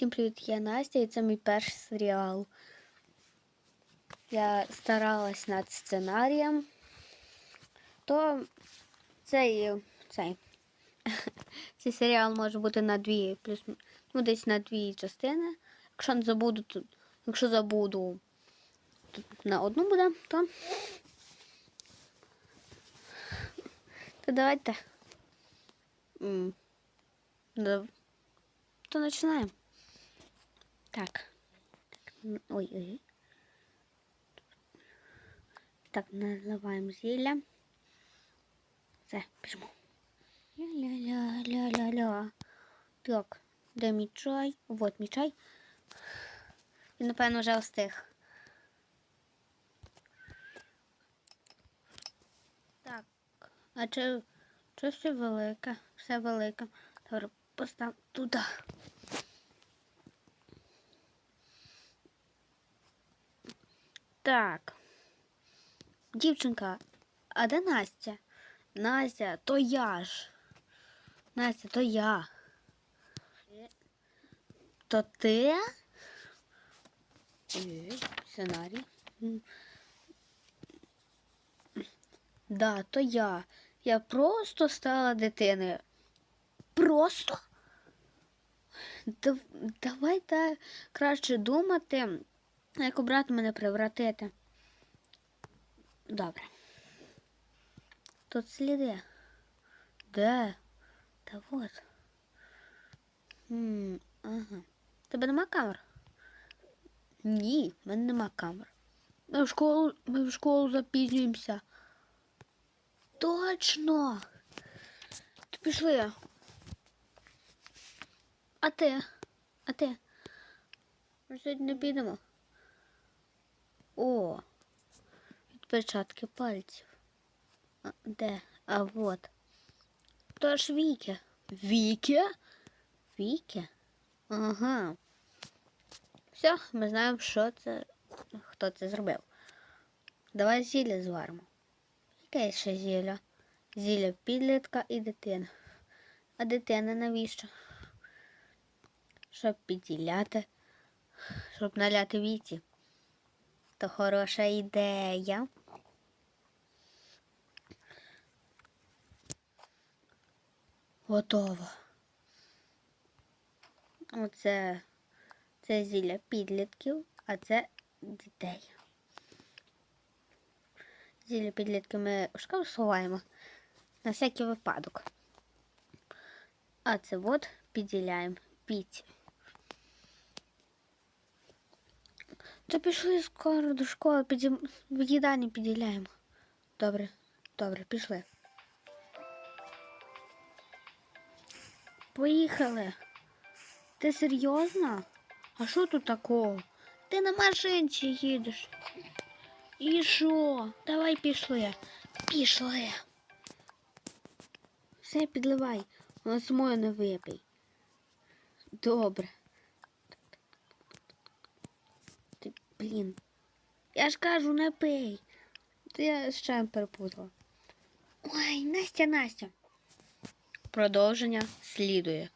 Всім привіт, я Настя, і це мій перший серіал. Я старалась над сценарієм. То цей, цей, цей серіал може бути на дві, плюс, ну, десь на дві частини. Якщо не забуду, то, якщо забуду, то на одну буде, то. То давайте. То починаємо. Так. ой-ой. Так, наливаємо зілля. Все, пішмо. Ля-ля-ля-ля-ля-ля. Так, де мій чай? Вот мій чай. Він, напевно, вже остиг. Так, а чи, чи все велике? Все велике. Добре, постав туди. Так. Дівчинка, а де Настя? Настя, то я ж. Настя, то я. То ти? Ой, сценарій. Да, то я. Я просто стала дитиною. Просто? Дав- Давайте краще думати, як обрати мене превратити. Добре. Тут сліди. Де? Та от. Хм, ага. Тебе нема камер? Ні, в мене нема камер. Ми в школу, ми в школу запізнюємося. Точно. То пішли. А ти? А ти? Ми сьогодні не підемо. О, відпечатки пальців. А, де? А вот. То ж Віки. Віки? Віки? Ага. Все, ми знаємо, що це, хто це зробив. Давай зілля зваримо. Яке ще зілля? Зілля підлітка і дитина. А дитина навіщо? Щоб підділяти, щоб наляти віці. То хороша ідея. Готово. Оце це зілля підлітків, а це дітей. Зілля підлітків ми у шкаф сховаємо на всякий випадок. А це от підділяємо піці. То пішли скоро до школи, підім... в їдальні підділяємо. Добре, добре, пішли. Поїхали. Ти серйозно? А що тут такого? Ти на машинці їдеш. І що? Давай пішли. Пішли. Все підливай. Воно самою не випий. Добре. Ти, блін. Я ж кажу, не пий. Ти я чаєм перепутала. Ой, Настя, Настя. Продовження слідує.